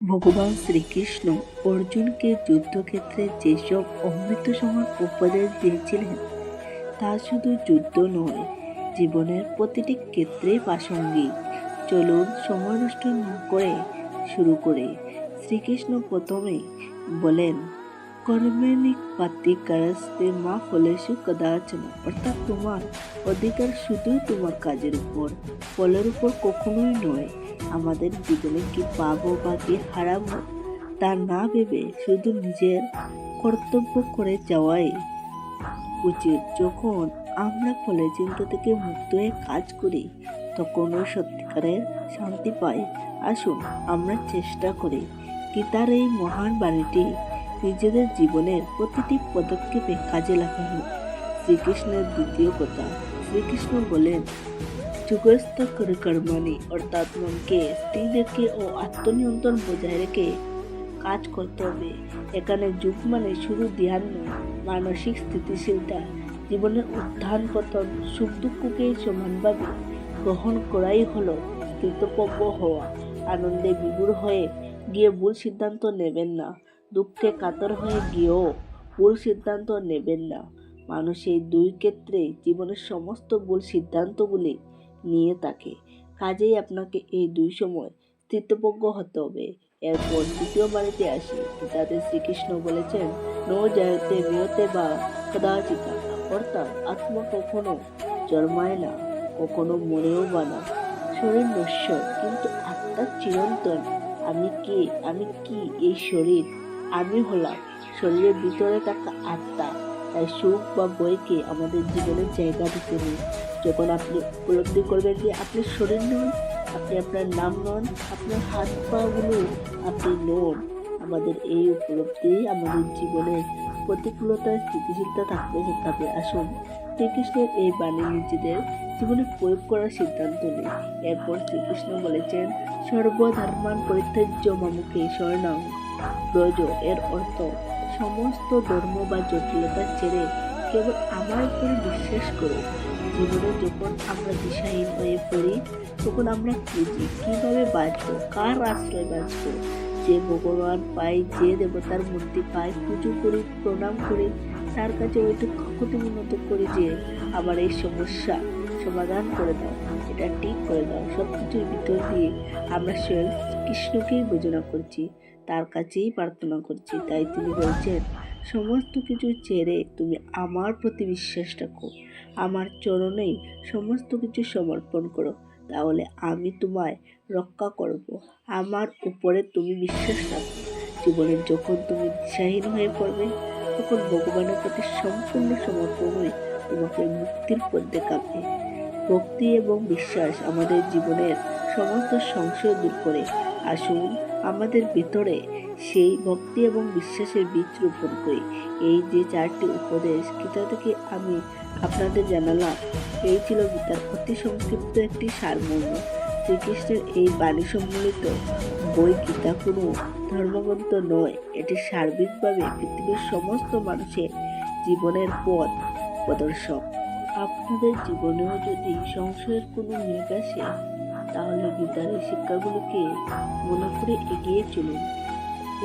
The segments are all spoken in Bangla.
ভগবান শ্রীকৃষ্ণ অর্জুনকে যুদ্ধক্ষেত্রে যেসব অমৃত সমান উপদেশ দিয়েছিলেন, তা শুধু যুদ্ধ নয়, জীবনের প্রতিটি ক্ষেত্রে প্রাসঙ্গিক। চলুন সময় নষ্ট না করে শুরু করে। শ্রীকৃষ্ণ প্রথমে বলেন কর্মেনিক পাতি কারাস্তে মা ফলেশু কদাচন। অর্থাৎ তোমার অধিকার শুধুই তোমার কাজের উপর, ফলের উপর কখনোই নয় আমাদের জীবনে কি পাবো বা কি হারাবো, তা না ভেবে শুধু নিজের কর্তব্য করে যাওয়াই উচিত। যখন আমরা ফলে চিন্তা থেকে মুক্ত হয়ে কাজ করি তখন ওই সত্যিকারের শান্তি পাই। আসুন, আমরা চেষ্টা করি গীতার এই মহান বাণীটি নিজেদের জীবনের প্রতিটি পদক্ষেপে কাজে লাগানো শ্রীকৃষ্ণের দ্বিতীয় কথা, শ্রীকৃষ্ণ বলেন যুগস্থ করে কর্মানি অর্থাৎ মনকে স্থির রেখে ও আত্মনিয়ন্ত্রণ বজায় রেখে কাজ করতে হবে। এখানে যুগ মানে শুধু ধ্যান নয়, মানসিক স্থিতিশীলতা, জীবনের উত্থান পতন সুখ দুঃখকে সমানভাবে গ্রহণ করাই হলো স্থিতপজ্ঞ হওয়া। আনন্দে বিভোর হয়ে গিয়ে ভুল সিদ্ধান্ত নেবেন না, দুঃখে কাতর হয়ে গিয়েও ভুল সিদ্ধান্ত নেবেন না। মানুষ এই দুই ক্ষেত্রে জীবনের সমস্ত ভুল সিদ্ধান্তগুলি নিয়ে থাকে কাজেই আপনাকে এই দুই সময় স্থিতপজ্ঞ হতে হবে। এরপর দ্বিতীয় বাড়িতে আসি। তাতে শ্রীকৃষ্ণ বলেছেন, ন জায়তে নিয়তে বা কদাচিতা অর্থাৎ আত্মা কখনো জন্মায় না, কখনো মনেও বা না। শরীর নশ্বর কিন্তু আত্মা চিরন্তন। আমি কে? আমি কি এই শরীর? আমি হলাম। শরীরের ভিতরে থাকা আত্মা। সুখ বা বইকে আমাদের জীবনের জায়গা দিতে নেই যখন আপনি উপলব্ধি করবেন যে আপনি শরীর নন, আপনি আপনার নাম নন, আপনার হাত পাগুলো আপনি নন, আমাদের এই উপলব্ধি আমাদের জীবনের প্রতিকূলতায় স্থিতিশীলতা থাকতে শেখাবে আসুন। শ্রীকৃষ্ণের এই বাণী নিজেদের জীবনে প্রয়োগ করার সিদ্ধান্ত নেই এরপর শ্রীকৃষ্ণ বলেছেন, সর্বধর্মান পরিত্যাজ্য মামুকে স্বর্ণাং ব্রজ, এর অর্থ সমস্ত ধর্ম বা জটিলতা ছেড়ে কেবল আমার উপরে বিশ্বাস করো জীবনে যখন আমরা দিশাহীন হয়ে পড়ি, তখন আমরা খুঁজি কীভাবে বাঁচবো, কার আশ্রয় বাঁচবো? যে ভগবান পাই যে দেবতার মূর্তি পাই পুজো করি, প্রণাম করি, তার কাছে ওইটুকু ক্ষতি উন্নত করি যে আমার এই সমস্যা সমাধান করে দাও। এটা ঠিক করে দাও। সব কিছুর ভিতর দিয়ে আমরা স্বয়ং কৃষ্ণকেই বোঝনা করছি, তার কাছেই প্রার্থনা করছি, তাই তিনি বলছেন, সমস্ত কিছু ছেড়ে তুমি আমার প্রতি বিশ্বাস রাখো। আমার চরণেই সমস্ত কিছু সমর্পণ করো। তাহলে আমি তোমায় রক্ষা করব। আমার উপরে তুমি বিশ্বাস রাখো। জীবনে যখন তুমি দিশাহীন হয়ে পড়বে, তখন ভগবানের প্রতি সম্পূর্ণ সমর্পণ হয়ে তোমাকে মুক্তির পথ দেখাবে। ভক্তি এবং বিশ্বাস আমাদের জীবনের সমস্ত সংশয় দূর করে। আসুন আমাদের ভিতরে সেই ভক্তি এবং বিশ্বাসের বীজ রোপণ করি। এই যে চারটি উপদেশ, গীতা থেকে আমি আপনাদের জানালাম, এই ছিল গীতার অতি সংক্ষিপ্ত একটি সারমর্ম। শ্রীকৃষ্ণের এই বাণী সম্মিলিত বই গীতা কোনো ধর্মগ্রন্থ নয়। এটি সার্বিকভাবে পৃথিবীর সমস্ত মানুষের জীবনের পথ প্রদর্শক। আপনাদের জীবনেও যদি সংশয়ের কোনো মেঘ আসে, তাহলে গীতার এই শিক্ষাগুলোকে মনে করে এগিয়ে চলুন।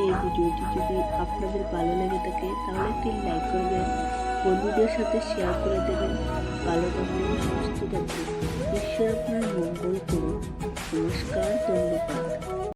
এই ভিডিওটি যদি আপনাদের ভালো লেগে থাকে, তাহলে একটি লাইক করবেন, বন্ধুদের সাথে শেয়ার করে দেবেন। ভালো থাকবেন, সুস্থ থাকবেন। ঈশ্বর আপনার মঙ্গল করুন। নমস্কার, ধন্যবাদ।